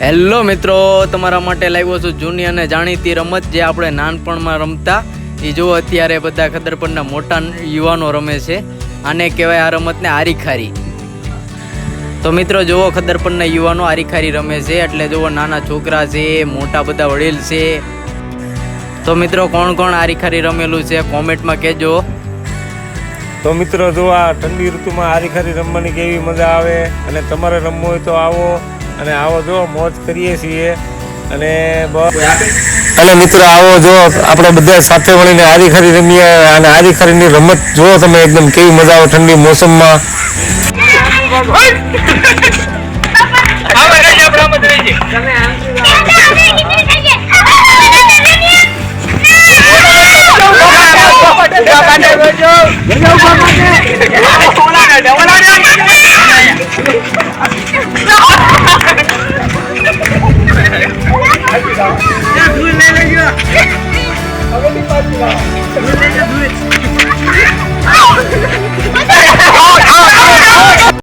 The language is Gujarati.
હેલો મિત્રો, તમારા માટે લાવ્યો છું જૂની અને જાણીતી રમત જે આપણે નાનપણમાં રમતા, એ જો અત્યારે બધા ખદરપણના મોટા યુવાનો રમે છે. આને કહેવાય આ રમતને આરીખારી. તો મિત્રો, જુઓ ખદરપણના યુવાનો આરીખારી રમે છે, એટલે જુઓ નાના છોકરા છે, મોટા બધા વડીલ છે. તો મિત્રો, કોણ કોણ આરીખારી રમેલું છે, કોમેન્ટમાં કહેજો. તો મિત્રો જો આ ઠંડી ઋતુમાં હારીખારી રમવાની કેવી મજા આવે, અને તમારે રમવું હોય તો આવો. અને આવો જો મોજ કરીએ છીએ અને અને મિત્રો આવો જો આપણે બધા સાથે મળીને હારીખારી રમીએ અને હારીખારીની રમત જુઓ તમે એકદમ કેવી મજા આવે ઠંડી મોસમમાં Let's do it. Oh!